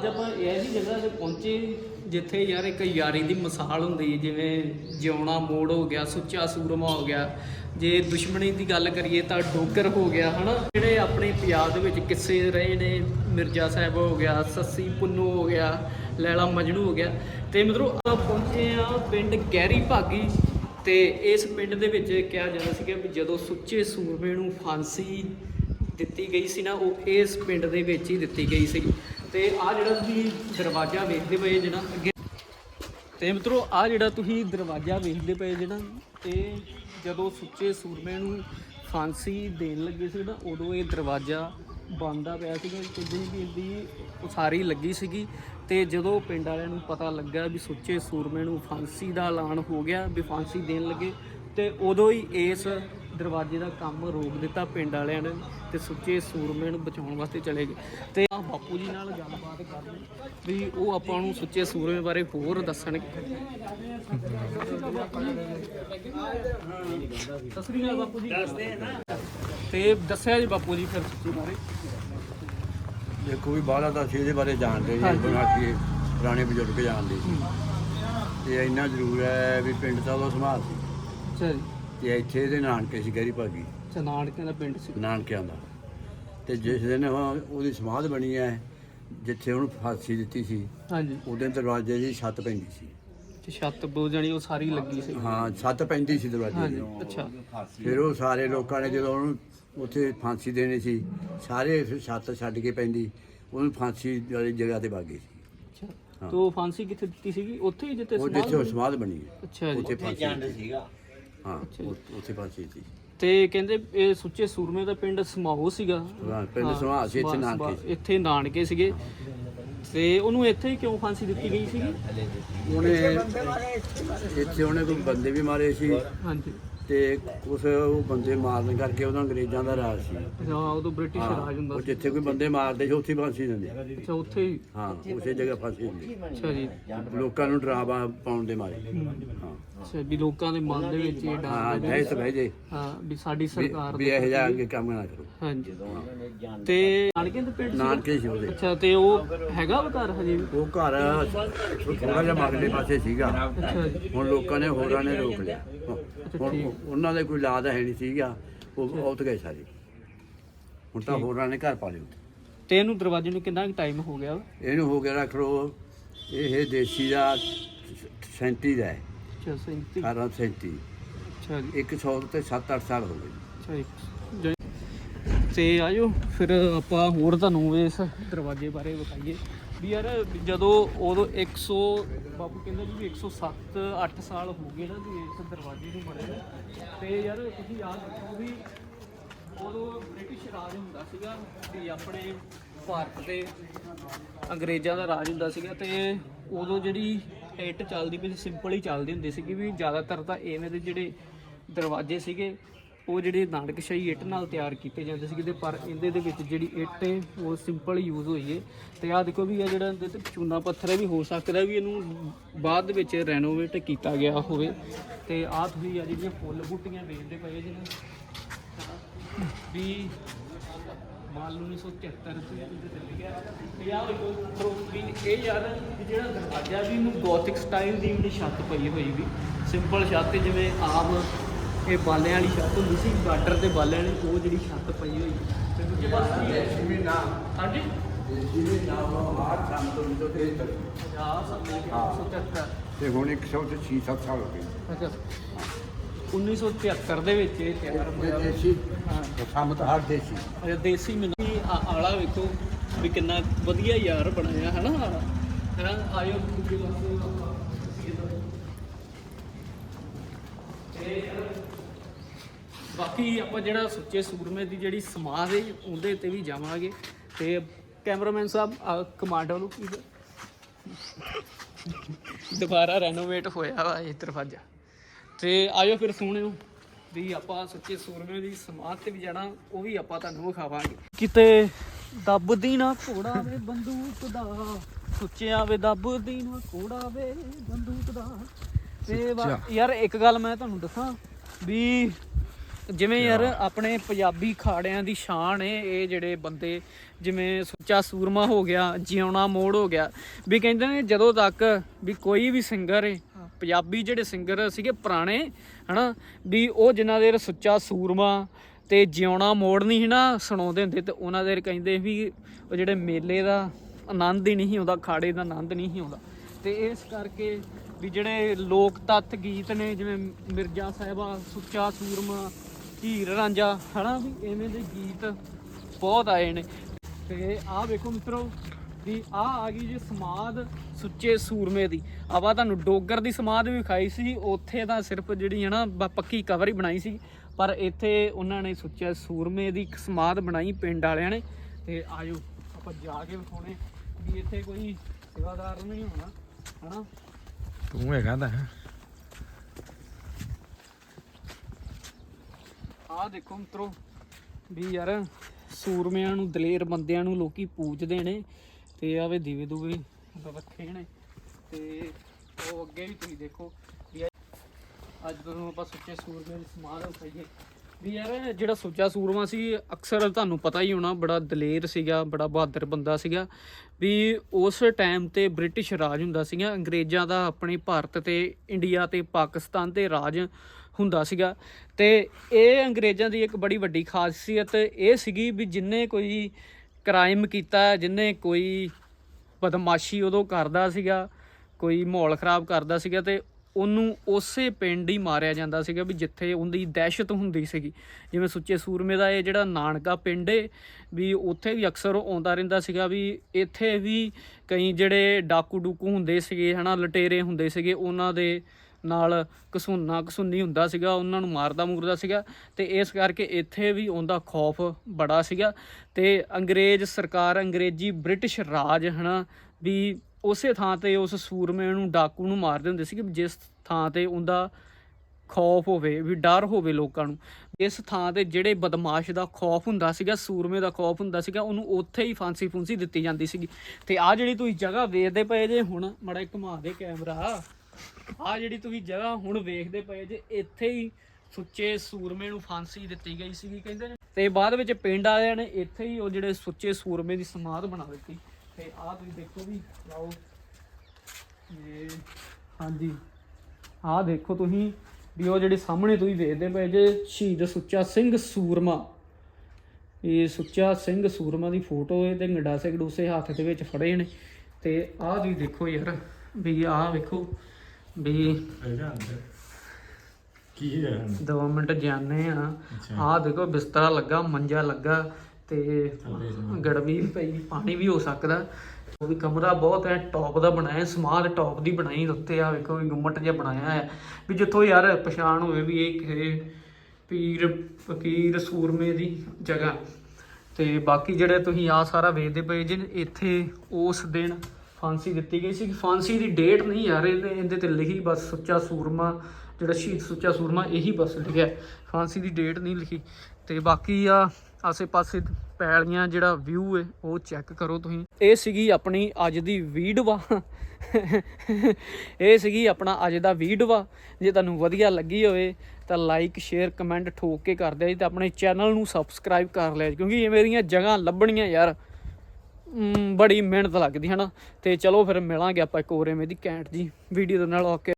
ਅੱਜ ਆਪਾਂ ਇਹ ਜੀ ਜਗ੍ਹਾ ਤੇ ਪਹੁੰਚੇ ਜਿੱਥੇ ਯਾਰ ਇੱਕ ਯਾਰੀ ਦੀ ਮਿਸਾਲ ਹੁੰਦੀ ਹੈ, ਜਿਵੇਂ ਜਿਉਣਾ ਮੋੜ ਹੋ ਗਿਆ, ਸੁੱਚਾ ਸੂਰਮਾ ਹੋ ਗਿਆ। ਜੇ ਦੁਸ਼ਮਣੀ ਦੀ ਗੱਲ ਕਰੀਏ ਤਾਂ ਡੋਗਰ ਹੋ ਗਿਆ, ਹਨਾ? ਜਿਹੜੇ ਆਪਣੇ ਪੰਜਾਬ ਦੇ ਵਿੱਚ ਕਿੱਸੇ ਰਹੇ ਨੇ, ਮਿਰਜ਼ਾ ਸਾਹਿਬ ਹੋ ਗਿਆ, ਸੱਸੀ ਪੁੰਨੂ ਹੋ ਗਿਆ, ਲੈਲਾ ਮਜਨੂ ਹੋ ਗਿਆ। ਤੇ ਮਤਲਬ ਆਪਾਂ ਪਹੁੰਚੇ ਆ ਪਿੰਡ ਗਹਿਰੀ ਭਾਗੀ। ਤੇ ਇਸ ਪਿੰਡ ਦੇ ਵਿੱਚ ਕਿਹਾ ਜਾਂਦਾ ਸੀਗਾ ਵੀ ਜਦੋਂ ਸੁੱਚੇ ਸੂਰਮੇ ਨੂੰ ਫਾਂਸੀ ਦਿੱਤੀ ਗਈ ਸੀ ਨਾ, ਉਹ ਇਸ ਪਿੰਡ ਦੇ ਵਿੱਚ ਹੀ ਦਿੱਤੀ ਗਈ ਸੀ ਤੇ ਆ ਜਿਹੜਾ ਤੁਸੀਂ ਦਰਵਾਜ਼ਾ ਵੇਖਦੇ ਪਏ ਜਿਹੜਾ ਅੱਗੇ ਤੇ ਮਿੱਤਰੋ, ਆ ਜਿਹੜਾ ਤੁਸੀਂ ਦਰਵਾਜ਼ਾ ਵੇਖਦੇ ਪਏ ਜਿਹੜਾ ਇਹ ਜਦੋਂ ਸੁੱਚੇ ਸੂਰਮੇ ਨੂੰ ਫਾਂਸੀ ਦੇਣ ਲੱਗੇ ਸੀ ਨਾ, ਉਦੋਂ ਇਹ ਦਰਵਾਜ਼ਾ ਬੰਦਾ ਪਿਆ ਸੀਗਾ। ਕਿੰਨੀ ਵੀ ਇਹਦੀ ਉਸਾਰੀ ਲੱਗੀ ਸੀਗੀ ਤੇ ਜਦੋਂ ਪਿੰਡ ਵਾਲਿਆਂ ਨੂੰ ਪਤਾ ਲੱਗਾ ਵੀ ਸੁੱਚੇ ਸੂਰਮੇ ਨੂੰ ਫਾਂਸੀ ਦਾ ਐਲਾਨ ਹੋ ਗਿਆ, ਵੀ ਫਾਂਸੀ ਦੇਣ ਲੱਗੇ ਤੇ ਉਦੋਂ ਹੀ ਇਸ ਦਰਵਾਜ਼ੇ ਦਾ ਕੰਮ ਰੋਕ ਦਿੱਤਾ ਪਿੰਡ ਵਾਲਿਆਂ ਨੇ ਤੇ ਸੁੱਚੇ ਸੂਰਮੇ ਨੂੰ ਬਚਾਉਣ ਵਾਸਤੇ ਚਲੇ ਗਏ। ਤੇ ਆ ਬਾਪੂ ਜੀ ਨਾਲ ਗੱਲਬਾਤ ਕਰਦੇ ਵੀ ਉਹ ਆਪਾਂ ਨੂੰ ਸੁੱਚੇ ਸੂਰਮੇ ਬਾਰੇ ਹੋਰ ਦੱਸਣਗੇ। ਸਤਿ ਸ੍ਰੀ ਅਕਾਲ ਬਾਪੂ ਜੀ ਦੱਸਦੇ ਨਾ ਤੇ ਦੱਸਿਆ ਜੀ ਬਾਪੂ ਜੀ ਫਿਰ ਸੁੱਚੇ ਬਾਰੇ। ਦੇਖੋ ਵੀ ਬਾਹਲਾ ਤਾਂ ਅਸੀਂ ਇਹਦੇ ਬਾਰੇ ਜਾਣਦੇ ਜੀ। ਬਾਕੀ ਪੁਰਾਣੇ ਬਜ਼ੁਰਗ ਜਾਣਦੇ ਸੀ ਤੇ ਇੰਨਾ ਜ਼ਰੂਰ ਹੈ ਵੀ ਪਿੰਡ ਦਾ ਉਹਦਾ ਸੰਭਾਲ ਸੀ। ਅੱਛਾ ਜੀ। ਤੇ ਇੱਥੇ ਇਹਦੇ ਨਾਨਕੇ ਸੀ ਗਹਿਰੀ ਭਾਗੀ। ਚਨਾੜਕੇ ਦਾ ਪਿੰਡ ਸੀ। ਨਾਨਕਿਆਂ ਦਾ। ਤੇ ਜਿਸ ਦਿਨ ਉਹ- ਉਹਦੀ ਸਮਾਧ ਬਣੀ ਹੈ ਜਿੱਥੇ ਉਹਨੂੰ ਫਾਂਸੀ ਦਿੱਤੀ ਸੀ ਹਾਂਜੀ। ਉਹਦੇ ਦਰਵਾਜ਼ੇ ਦੀ ਛੱਤ ਪੈਂਦੀ ਸੀ। ਤੇ ਛੱਤ ਬੋ ਜਾਣੀ ਉਹ ਸਾਰੀ ਲੱਗੀ ਸੀ। ਹਾਂ ਛੱਤ ਪੈਂਦੀ ਸੀ ਦਰਵਾਜ਼ੇ ਹਾਂਜੀ ਦੀ ਅੱਛਾ। ਫਿਰ ਉਹ ਸਾਰੇ ਲੋਕਾਂ ਨੇ ਜਦੋਂ ਉਹਨੂੰ ਉੱਥੇ ਫਾਂਸੀ ਦੇਣੀ ਸੀ ਸਾਰੇ ਫਿਰ ਛੱਤ ਛੱਡ ਕੇ ਪੈਂਦੀ ਉਹਨੂੰ ਫਾਂਸੀ ਵਾਲੀ ਜਗ੍ਹਾ ਤੇ ਵਾਗੇ ਸੀ। ਅੱਛਾ। ਹਾਂ। ਤੋ ਫਾਂਸੀ ਕਿੱਥੇ ਦਿੱਤੀ ਸੀਗੀ? ਉੱਥੇ ਹੀ ਜਿੱਥੇ ਉਹ ਸਮਾਧ ਜਿੱਥੇ ਉਹ ਬਣੀ? ਸਮਾਧ ਬਣੀ ਹੈ। ਅੱਛਾ ਜੀ। ਉੱਥੇ ਫਾਂਸੀ ਸੀਗਾ। ਹਾਂ ਉੱਥੇ ਸੀ। ਤੇ ਕਹਿੰਦੇ ਇਹ ਸੁੱਚੇ ਸੂਰਮੇ ਦਾ ਪਿੰਡ ਸਮਾਓ ਸੀਗਾ। ਹਾਂ, ਪਿੰਡ ਹਾਂ, ਸੀ, ਇੱਥੇ ਨਾਨਕੇ ਸਮਾ- ਇੱਥੇ ਨਾਨਕੇ ਸੀਗੇ। ਤੇ ਉਹਨੂੰ ਇੱਥੇ ਹੀ ਕਿਉਂ ਫਾਂਸੀ ਦਿੱਤੀ ਗਈ ਸੀਗੀ? ਉਹਨੇ ਇੱਥੇ ਉਹਨੇ ਕੋਈ ਬੰਦੇ ਵੀ ਮਾਰੇ ਸੀ। ਹਾਂਜੀ। ਤੇ ਕੁਛ ਉਹ ਬੰਦੇ ਮਾਰਨ ਕਰਕੇ ਉਹਨਾਂ ਅੰਗਰੇਜ਼ਾਂ ਦਾ ਰਾਜ ਸੀ। ਅੱਛਾ ਉਦੋਂ ਬ੍ਰਿਟਿਸ਼ ਰਾਜ ਹੁੰਦਾ ਉਹ ਸੀ। ਜਿੱਥੇ ਕੋਈ ਬੰਦੇ ਮਾਰਦੇ ਸੀ ਉੱਥੇ ਹੀ ਫਾਂਸੀ ਦਿੰਦੇ। ਅੱਛਾ ਉੱਥੇ ਹੀ? ਹਾਂ ਉਸੇ ਜਗ੍ਹਾ ਫਾਂਸੀ ਦਿੰਦੇ। ਅੱਛਾ ਜੀ। ਲੋਕਾਂ ਨੂੰ ਡਰਾਵਾ ਪਾਉਣ ਦੇ ਮਾਰੇ। ਹਾਂ। ਅੱਛਾ ਵੀ ਲੋਕਾਂ ਦੇ ਮਨ ਦੇ ਵਿੱਚ ਇਹ ਹਾਂ ਡਰ ਜੇ। ਹਾਂ ਵੀ ਸਾਡੀ ਵੀ ਸਰਕਾਰ ਵੀ ਇਹ ਜਿਹਾ ਅੱਗੇ ਕੰਮ ਨਾ ਕਰੋ। ਹਾਂਜੀ। ਤੇ ਨਾਨਕੇ ਦੇ ਪਿੰਡ ਸੀਗਾ? ਨਾਨਕੇ ਸੀ ਉਹਦੇ। ਅੱਛਾ ਤੇ ਉਹ ਹੈਗਾ ਵਾ ਘਰ ਹਜੇ? ਵੀ? ਉਹ ਘਰ ਥੋੜਾ ਜਿਹਾ ਮਗਲੇ ਪਾਸੇ ਸੀਗਾ। ਅੱਛਾ ਜੀ। ਹੁਣ ਲੋਕਾਂ ਨੇ ਹੋਰਾਂ ਨੇ ਰੋਕ ਲਿਆ। ਹੁਣ ਉਹਨਾਂ ਦੇ ਕੋਈ ਲਾਦ ਹੈ ਨਹੀਂ ਸੀਗਾ ਉਹ ਉਤ ਗਏ ਸਾਰੇ। ਹੁਣ ਤਾਂ ਹੋਰਾਂ ਨੇ ਘਰ ਪਾ ਲਿਓ ਤੇ ਇਹਨੂੰ ਦਰਵਾਜ਼ੇ ਨੂੰ ਕਿੰਨਾ ਟਾਈਮ ਹੋ ਗਿਆ? ਇਹਨੂੰ ਹੋ ਗਿਆ ਰੱਖ ਲਓ ਇਹ ਦੇਸੀ ਦਾ 37 ਦਾ ਹੈ। ਅੱਛਾ 37 1837 ਅੱਛਾ ਜੀ। 100 ਤੇ 7-8 ਸਾਲ ਹੋ ਗਏ। ਅੱਛਾ ਤੇ ਆਜੋ ਫਿਰ ਆਪਾਂ ਹੋਰ ਤੁਹਾਨੂੰ ਇਸ ਦਰਵਾਜ਼ੇ ਬਾਰੇ ਬਤਾਈਏ ਵੀ ਯਾਰ ਜਦੋਂ ਉਦੋਂ 100 ਬਾਬੂ ਕਹਿੰਦਾ ਜੀ ਵੀ 107 8 ਸਾਲ ਹੋ ਗਏ ਨਾ ਵੀ ਇਸ ਦਰਵਾਜ਼ੇ ਨੂੰ ਬਣੇ ਨੂੰ। ਤੇ ਯਾਰ ਤੁਸੀਂ ਯਾਦ ਰੱਖੋ ਵੀ ਉਦੋਂ ਬ੍ਰਿਟਿਸ਼ ਰਾਜ ਹੁੰਦਾ ਸੀਗਾ ਵੀ ਆਪਣੇ ਭਾਰਤ ਤੇ ਅੰਗਰੇਜ਼ਾਂ ਦਾ ਰਾਜ ਹੁੰਦਾ ਸੀਗਾ ਤੇ ਉਦੋਂ ਜਿਹੜੀ ਇੱਟ ਚੱਲਦੀ ਪਈ ਸਿੰਪਲ ਹੀ ਚੱਲਦੀ ਹੁੰਦੀ ਸੀਗੀ ਵੀ ਜ਼ਿਆਦਾਤਰ ਤਾਂ ਐਵੇਂ ਦੇ ਜਿਹੜੇ ਦਰਵਾਜ਼ੇ ਸੀਗੇ ਉਹ ਜਿਹੜੇ ਨਾਨਕਸ਼ਾਹੀ ਇੱਟ ਨਾਲ ਤਿਆਰ ਕੀਤੇ ਜਾਂਦੇ ਸੀਗੇ ਤੇ ਪਰ ਇਹਦੇ ਦੇ ਵਿੱਚ ਜਿਹੜੀ ਇੱਟ ਹੈ, ਉਹ ਸਿੰਪਲ ਯੂਜ਼ ਹੋਈ ਹੈ। ਤੇ ਆਹ ਦੇਖੋ ਵੀ ਇਹ ਜਿਹੜਾ ਇਹਦੇ ਤੇ ਚੂਨਾ ਪੱਥਰ ਹੈ ਵੀ ਹੋ ਸਕਦਾ ਵੀ ਇਹਨੂੰ ਬਾਅਦ ਦੇ ਵਿੱਚ ਰੈਨੋਵੇਟ ਕੀਤਾ ਗਿਆ ਹੋਵੇ। ਤੇ ਆਹ ਤੁਸੀਂ ਆ ਜਿਹੜੀਆਂ ਫੁੱਲ ਬੂਟੀਆਂ ਵੇਚਦੇ ਪਏ ਜਿਹਨਾਂ ਵੀ ਮਾਲ 1973 ਚ ਇਹਦੇ ਤੇ ਲਿਖਿਆ ਤੇ ਆਹ ਦੇਖੋ ਉੱਪਰੋਂ ਇਹ ਯਾਰ ਜਿਹੜਾ ਦਰਵਾਜ਼ਾ ਵੀ ਇਹਨੂੰ ਗੋਥਿਕ ਸਟਾਈਲ ਦੀ ਜਿਹੜੀ ਛੱਤ ਪਈ ਹੋਈ ਵੀ। ਸਿੰਪਲ ਛੱਤ ਜਿਵੇਂ ਆਮ ਇਹ ਬਾਲਿਆਂ ਵਾਲੀ ਛੱਤ ਹੁੰਦੀ ਸੀ ਗਾਡਰ ਤੇ ਬਾਲਿਆਂ ਵਾਲੀ ਉਹ ਜਿਹੜੀ ਛੱਤ ਪਈ ਹੋਈ। ਤੇ ਦੂਜੇ ਪਾਸੇ ਕੀ ਹੈ? ਜਿਵੇਂ ਨਾ ਹਾਂਜੀ? ਜਿਵੇਂ ਨਾ ਉਹ ਆਠ ਸਾਲ ਤੋਂ ਤੋਂ ਤੇ ਤੱਕ 1973 ਤੇ ਹੁਣ 100 ਤੇ 6-7 ਸਾਲ ਹੋ ਗਏ। ਅੱਛਾ। 1973 ਦੇ ਵਿੱਚ ਇਹ ਤਿਆਰ ਇਹ ਹੋਇਆ। ਦੇਸੀ ਹਾਂ। ਸਮਤ ਹਰ ਦੇਸੀ ਅਜਾ ਦੇਸੀ ਮੈਨੂੰ ਵੀ ਆਲਾ ਵੇਖੋ ਵੀ ਕਿੰਨਾ ਵਧੀਆ ਯਾਰ ਬਣਾਇਆ ਹਨਾ? ਆਲਾ ਹਨਾ? ਆਇਓ ਦੂਜੇ ਪਾਸੇ ਆਪਾਂ। ਤੇ ਬਾਕੀ ਆਪਾਂ ਜਿਹੜਾ ਸੁੱਚੇ ਸੂਰਮੇ ਦੀ ਜਿਹੜੀ ਸਮਾਧ ਹੈ ਉਹਦੇ ਤੇ ਵੀ ਜਾਵਾਂਗੇ। ਤੇ ਕੈਮਰਾਮੈਨ ਸਾਹਿਬ ਕਮਾਂਡੋ ਨੂੰ ਕੀ ਦੁਬਾਰਾ ਰੈਨੋਵੇਟ ਹੋਇਆ ਵਾ ਇਹ ਦਰਵਾਜ਼ਾ। ਤੇ ਆਇਓ ਫਿਰ ਸੁਣਿਓ ਵੀ ਆਪਾਂ ਸੁੱਚੇ ਸੂਰਮੇ ਦੀ ਸਮਾਧ ਤੇ ਵੀ ਜਾਣਾ ਉਹ ਵੀ ਆਪਾਂ ਤੁਹਾਨੂੰ ਵਿਖਾਵਾਂਗੇ। ਕਿਤੇ ਦੱਬਦੀ ਨਾ ਘੋੜਾ ਵੇ ਬੰਦੂਕ ਦਾ। ਸੁੱਚਿਆ ਵੇ ਦੱਬਦੀ ਨਾ ਘੋੜਾ ਵੇ ਬੰਦੂਕ ਦਾ। ਤੇ ਯਾਰ ਇੱਕ ਗੱਲ ਮੈਂ ਤੁਹਾਨੂੰ ਦੱਸਾਂ ਵੀ ਜਿਵੇਂ ਯਾਰ ਆਪਣੇ ਪੰਜਾਬੀ ਖਾੜਿਆਂ ਦੀ ਸ਼ਾਨ ਏ ਇਹ ਜਿਹੜੇ ਬੰਦੇ ਜਿਵੇਂ ਸੁੱਚਾ ਸੂਰਮਾ ਹੋ ਗਿਆ ਜਿਉਣਾ ਮੋੜ ਹੋ ਗਿਆ। ਵੀ ਕਹਿੰਦੇ ਨੇ ਜਦੋਂ ਤੱਕ ਵੀ ਕੋਈ ਵੀ ਸਿੰਗਰ ਏ ਪੰਜਾਬੀ ਜਿਹੜੇ ਸਿੰਗਰ ਸੀਗੇ ਪੁਰਾਣੇ ਹਨਾ ਵੀ ਉਹ ਜਿਨ੍ਹਾਂ ਦੇ ਸੁੱਚਾ ਸੂਰਮਾ ਤੇ ਜਿਉਣਾ ਮੋੜ ਨਹੀਂ ਸੀ ਨਾ ਸੁਣਾਉਂਦੇ ਹੁੰਦੇ ਤੇ ਉਹਨਾਂ ਦੇ ਕਹਿੰਦੇ ਵੀ ਉਹ ਜਿਹੜੇ ਮੇਲੇ ਦਾ ਆਨੰਦ ਹੀ ਨਹੀਂ ਆਉਂਦਾ ਖਾੜੇ ਦਾ ਆਨੰਦ ਨਹੀਂ ਆਉਂਦਾ। ਤੇ ਇਸ ਕਰਕੇ ਵੀ ਜਿਹੜੇ ਲੋਕ ਤੱਤ ਗੀਤ ਨੇ ਜਿਵੇਂ ਮਿਰਜ਼ਾ ਸਾਹਿਬਾ ਸੁੱਚਾ ਸੂਰਮਾ ਹੀਰ ਰਾਂਝਾ, ਹਨਾ ਵੀ ਐਵੇਂ ਦੇ ਗੀਤ ਬਹੁਤ ਆਏ ਨੇ। ਤੇ ਆਹ ਵੇਖੋ ਮਿੱਤਰੋ, ਵੀ ਆ ਆ ਗਈ ਜੀ ਸਮਾਦ ਸੁੱਚੇ ਸੂਰਮੇ ਦੀ। ਆਪਾਂ ਤੁਹਾਨੂੰ ਡੋਗਰ ਦੀ ਸਮਾਦ ਵੀ ਵਿਖਾਈ ਸੀ ਉੱਥੇ ਤਾਂ ਸਿਰਫ ਜਿਹੜੀ ਹੈ ਨਾ ਪੱਕੀ ਕਵਰ ਹੀ ਬਣਾਈ ਸੀ, ਪਰ ਇੱਥੇ ਉਹਨਾਂ ਨੇ ਸੁੱਚੇ ਸੂਰਮੇ ਦੀ ਇੱਕ ਸਮਾਦ ਬਣਾਈ ਪਿੰਡ ਵਾਲਿਆਂ ਨੇ। ਤੇ ਆਜੋ, ਆਪਾਂ ਜਾ ਕੇ ਵਿਖਾਉਣੇ ਵੀ ਇੱਥੇ ਕੋਈ ਸੇਵਾਦਾਰ ਨਹੀਂ ਹੋਣਾ, ਹਨਾ। ਤੂੰ ਹੈਗਾ ਤਾਂ ਆਹ ਦੇਖੋ ਮਿੱਤਰੋ, ਵੀ ਯਾਰ ਸੂਰਮਿਆਂ ਨੂੰ, ਦਲੇਰ ਬੰਦਿਆਂ ਨੂੰ ਲੋਕੀ ਪੂਜਦੇ ਨੇ ਤੇ ਆਵੇ ਦੀਵੇ ਦੂਵੇ ਰੱਖੇ ਨੇ ਤੇ ਉਹ ਅੱਗੇ ਵੀ ਤੁਸੀਂ ਦੇਖੋ ਵੀ ਅੱਜ ਤੁਹਾਨੂੰ ਆਪਾਂ ਸੁੱਚੇ ਸੂਰਮੇ ਦੀ ਸਮਾਧ ਵਿਖਾਈਏ ਵੀ ਯਾਰ ਜਿਹੜਾ ਸੁੱਚਾ ਸੂਰਮਾ ਸੀ, ਅਕਸਰ ਤੁਹਾਨੂੰ ਪਤਾ ਹੀ ਹੋਣਾ, ਬੜਾ ਦਲੇਰ ਸੀਗਾ, ਬੜਾ ਬਹਾਦਰ ਬੰਦਾ ਸੀਗਾ। ਵੀ ਉਸ ਟਾਈਮ ਤੇ ਬ੍ਰਿਟਿਸ਼ ਰਾਜ ਹੁੰਦਾ ਸੀਗਾ, ਅੰਗਰੇਜ਼ਾਂ ਦਾ ਆਪਣੇ ਭਾਰਤ ਤੇ, ਇੰਡੀਆ ਤੇ, ਪਾਕਿਸਤਾਨ ਤੇ ਰਾਜ ਹੁੰਦਾ ਸੀਗਾ। ਤੇ ਇਹ ਅੰਗਰੇਜ਼ਾਂ ਦੀ ਇੱਕ ਬੜੀ ਵੱਡੀ ਖਾਸੀਅਤ ਇਹ ਸੀਗੀ ਵੀ ਜਿੰਨੇ ਕੋਈ ਕ੍ਰਾਈਮ ਕੀਤਾ, ਜਿੰਨੇ ਕੋਈ ਬਦਮਾਸ਼ੀ ਉਦੋਂ ਕਰਦਾ ਸੀਗਾ, ਕੋਈ ਮਾਹੌਲ ਖਰਾਬ ਕਰਦਾ ਸੀਗਾ ਤੇ ਉਹਨੂੰ ਉਸੇ ਪਿੰਡ ਹੀ ਮਾਰਿਆ ਜਾਂਦਾ ਸੀਗਾ ਵੀ ਜਿੱਥੇ ਉਹਦੀ ਦਹਿਸ਼ਤ ਹੁੰਦੀ ਸੀਗੀ। ਜਿਵੇਂ ਸੁੱਚੇ ਸੂਰਮੇ ਦਾ ਇਹ ਜਿਹੜਾ ਨਾਨਕਾ ਪਿੰਡ ਏ, ਵੀ ਉੱਥੇ ਵੀ ਅਕਸਰ ਉਹ ਆਉਂਦਾ ਰਹਿੰਦਾ ਸੀਗਾ ਵੀ ਇੱਥੇ ਵੀ ਕਈ ਜਿਹੜੇ ਡਾਕੂ ਡੂਕੂ ਹੁੰਦੇ ਸੀਗੇ, ਹਨਾ, ਲਟੇਰੇ ਹੁੰਦੇ ਸੀਗੇ, ਉਹਨਾਂ ਦੇ ਨਾਲ ਕਸੂਨਾ ਕਸੂਨੀ ਹੁੰਦਾ ਸੀਗਾ, ਉਹਨਾਂ ਨੂੰ ਮਾਰਦਾ ਮੂਰਦਾ ਸੀਗਾ ਤੇ ਇਸ ਕਰਕੇ ਇੱਥੇ ਵੀ ਉਹਦਾ ਖੌਫ ਬੜਾ ਸੀਗਾ ਤੇ ਅੰਗਰੇਜ਼ ਸਰਕਾਰ, ਅੰਗਰੇਜ਼ੀ ਬ੍ਰਿਟਿਸ਼ ਰਾਜ, ਹਨਾ, ਵੀ ਉਸੇ ਥਾਂ ਤੇ ਉਸ ਸੂਰਮੇ ਨੂੰ ਡਾਕੂ ਨੂੰ ਮਾਰਦੇ ਹੁੰਦੇ ਸੀ ਕਿ ਜਿਸ ਥਾਂ ਤੇ ਉਹਦਾ ਖੌਫ ਹੋਵੇ, ਵੀ ਡਰ ਹੋਵੇ ਲੋਕਾਂ ਨੂੰ, ਇਸ ਥਾਂ ਤੇ ਜਿਹੜੇ ਬਦਮਾਸ਼ ਦਾ ਖੌਫ ਹੁੰਦਾ ਸੀਗਾ, ਸੂਰਮੇ ਦਾ ਖੌਫ ਹੁੰਦਾ ਸੀਗਾ, ਉਹਨੂੰ ਉੱਥੇ ਹੀ ਫਾਂਸੀ ਫੂੰਸੀ ਦਿੱਤੀ ਜਾਂਦੀ ਸੀਗੀ। ਤੇ ਆ ਜਿਹੜੀ ਤੁਸੀਂ ਜਗ੍ਹਾ ਵੇਖਦੇ ਪਏ ਜੇ ਹੁਣ, ਮੜਾ ਘੁਮਾ ਦੇ ਕੈਮਰਾ ਆ ਜਿਹੜੀ ਤੁਸੀਂ ਜਗ੍ਹਾ ਹੁਣ ਵੇਖਦੇ ਪਏ ਜੇ, ਇੱਥੇ ਹੀ ਸੁੱਚੇ ਸੂਰਮੇ ਨੂੰ ਫਾਂਸੀ ਦਿੱਤੀ ਗਈ ਸੀਗੀ, ਕਹਿੰਦੇ ਨੇ। ਤੇ ਬਾਅਦ ਵਿੱਚ ਪਿੰਡ ਵਾਲਿਆਂ ਨੇ ਇੱਥੇ ਹੀ ਉਹ ਜਿਹੜੇ ਸੁੱਚੇ ਸੂਰਮੇ ਦੀ ਸਮਾਧ ਬਣਾ ਦਿੱਤੀ। ਤੇ ਆਹ ਤੁਸੀਂ ਦੇਖੋ ਵੀ ਲਾਓ। ਇਹ ਹਾਂਜੀ। ਆਹ ਦੇਖੋ ਤੁਸੀਂ ਵੀ ਉਹ ਜਿਹੜੇ ਸਾਹਮਣੇ ਤੁਸੀਂ ਵੇਖਦੇ ਪਏ ਜੇ ਸ਼ਹੀਦ ਸੁੱਚਾ ਸਿੰਘ ਸੂਰਮਾ। ਇਹ ਸੁੱਚਾ ਸਿੰਘ ਸੂਰਮਾ ਦੀ ਫੋਟੋ ਹੈ ਤੇ ਗੰਡਾਸੇ ਗਡੂਸੇ ਹੱਥ ਦੇ ਵਿੱਚ ਫੜੇ ਨੇ। ਤੇ ਆਹ ਤੁਸੀਂ ਦੇਖੋ ਯਾਰ ਵੀ ਆਹ ਵੇਖੋ ਵੀ ਕੀ ਹੈ? 2 ਮਿੰਟ ਜਾਣੇ ਆ। ਆਹ ਦੇਖੋ ਬਿਸਤਰਾ ਲੱਗਾ ਮੰਜਾ ਲੱਗਾ। ਤੇ ਗੜਵੀ ਵੀ ਪਈ, ਪਾਣੀ ਵੀ ਹੋ ਸਕਦਾ। ਉਹ ਵੀ ਕਮਰਾ ਬਹੁਤ ਹੈ ਟੌਪ ਦਾ ਬਣਾਇਆ ਸਮਾਰਟ ਟੌਪ ਦੀ ਬਣਾਈ ਉੱਤੇ ਆ, ਵੇਖੋ ਵੀ ਗੁੰਮਟ ਜਿਹਾ ਬਣਾਇਆ ਹੈ ਵੀ ਜਿੱਥੋਂ ਯਾਰ ਪਛਾਣ ਹੋਵੇ ਵੀ ਇਹ ਕਿਸੇ ਪੀਰ, ਫਕੀਰ ਸੂਰਮੇ ਦੀ ਜਗ੍ਹਾ। ਤੇ ਬਾਕੀ ਜਿਹੜੇ ਤੁਸੀਂ ਆ ਸਾਰਾ ਵੇਖਦੇ ਪਏ ਜੇ, ਇੱਥੇ ਉਸ ਦਿਨ ਫਾਂਸੀ ਦਿੱਤੀ ਗਈ ਸੀ। ਕਿ ਫਾਂਸੀ ਦੀ ਡੇਟ ਨਹੀਂ ਯਾਰ ਇਹਨੇ ਇਹਦੇ ਤੇ ਲਿਖੀ ਬਸ ਸੁੱਚਾ ਸੂਰਮਾ, ਜਿਹੜਾ ਸ਼ਹੀਦ ਸੁੱਚਾ ਸੂਰਮਾ, ਇਹੀ ਬਸ ਲਿਖਿਆ। ਫਾਂਸੀ ਦੀ ਡੇਟ ਨਹੀਂ ਲਿਖੀ। ਤੇ ਬਾਕੀ ਆ ਆਸੇ-ਪਾਸੇ ਪੈਲੀਆਂ ਜਿਹੜਾ ਵਿਊ ਹੈ ਉਹ ਚੈੱਕ ਕਰੋ ਤੁਸੀਂ। ਇਹ ਸੀਗੀ ਆਪਣੀ ਅੱਜ ਦੀ ਵੀਡਵਾ। ਇਹ ਸੀਗੀ ਆਪਣਾ ਅੱਜ ਦਾ ਵੀਡਵਾ। ਜੇ ਤੁਹਾਨੂੰ ਵਧੀਆ ਲੱਗੀ ਹੋਵੇ ਤਾਂ ਲਾਈਕ ਸ਼ੇਅਰ ਕਮੈਂਟ ਠੋਕ ਕੇ ਕਰ ਦਿਓ ਜੀ ਤੇ ਆਪਣੇ ਚੈਨਲ ਨੂੰ ਸਬਸਕ੍ਰਾਈਬ ਕਰ ਲਿਆ ਜੀ, ਕਿਉਂਕਿ ਇਹ ਮੇਰੀਆਂ ਜਗ੍ਹਾ ਲੱਭਣੀਆਂ ਯਾਰ। ਬੜੀ ਮਿਹਨਤ ਲੱਗਦੀ ਹੈ ਨਾ ਤੇ ਚਲੋ ਫਿਰ ਮਿਲਾਂਗੇ ਆਪਾਂ ਇੱਕ ਹੋਰ ਐਵੇਂ ਦੀ ਘੈਂਟ ਜੀ ਵੀਡੀਓ ਦੇ ਨਾਲ ਓਕੇ